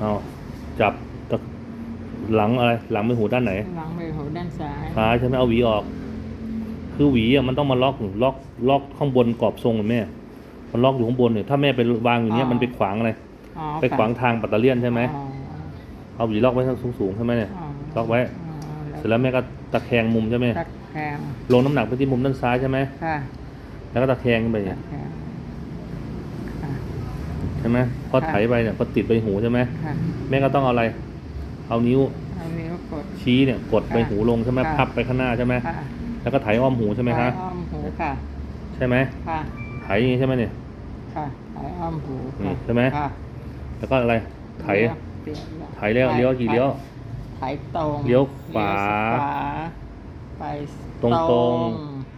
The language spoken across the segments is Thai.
เอาจับตะหลังอะไร หลังมือหูด้านไหน หลังใบหูด้านซ้ายซ้ายใช่ไหมเอาหวีออก คือหวีอะมันต้องมาล็อกล็อกล็อกข้างบนกรอบทรงเลยแม่ มันล็อกอยู่ข้างบนเนี่ยถ้าแม่ไปวางอย่างเนี้ยมันไปขวางอะไรอ๋อไปขวางทางปัตเตอร์เลียนใช่ไหมอ๋อเอาหวีล็อกไว้สูงสูงๆใช่ไหมเนี่ยอ๋อล็อกไว้อ๋อเสร็จแล้วแม่ก็ตะแคงมุมใช่ไหมตะแคงลงน้ำหนักไปที่มุมด้านซ้ายใช่ไหมค่ะแล้วก็ตะแคงขึ้นไปตะเนี่ยแคงค่ะใช่ไหมพอไถไปเนี่ยพอติดใบหูใช่ไหมค่ะแม่ก็ต้องเอาอะไร เอานิ้วเอานิ้วกด ชี้เนี่ยกดใบหูลงใช่ไหมค่ะ พับไปข้างหน้าใช่ไหมค่ะแล้วก็ไถอ้อมหูใช่ไหมคะอ้อมหูค่ะ ใช่ไหมค่ะไถอย่างนี้ใช่ไหมเนี่ย ค่ะไถอ้อมหูนี่ค่ะใช่ไหม ค่ะแล้วก็อะไรไถเลี้ยวไถเลี้ยวเลี้ยวกี่เลี้ยว ไถตรงเลี้ยวขวาเลี้ยวขวาไปตรงตรง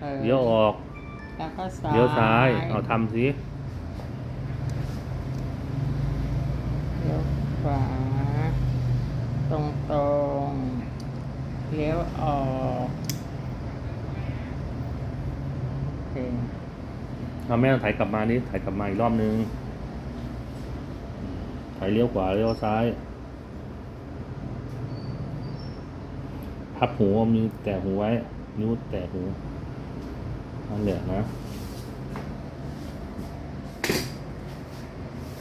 ออเลี้ยวออกแล้วก็ซ้ายเลี้ยวซ้ายเอาทำสิ เลี้ยว ขวา ตรงตรงๆเลี้ยวออกโอเคเอาแม่ไถกลับมานี่ไถกลับมาอีกรอบนึงไถเลี้ยวขวาเลี้ยวซ้ายพับหูเอามีแตะหูไว้นิ้วแตะหูนั่นแหละนะ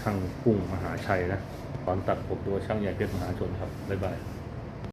ช่างกุ้งมหาชัยนะตอนตัดผมตัวช่างใหญ่เพชรมหาชนครับ บ๊ายบาย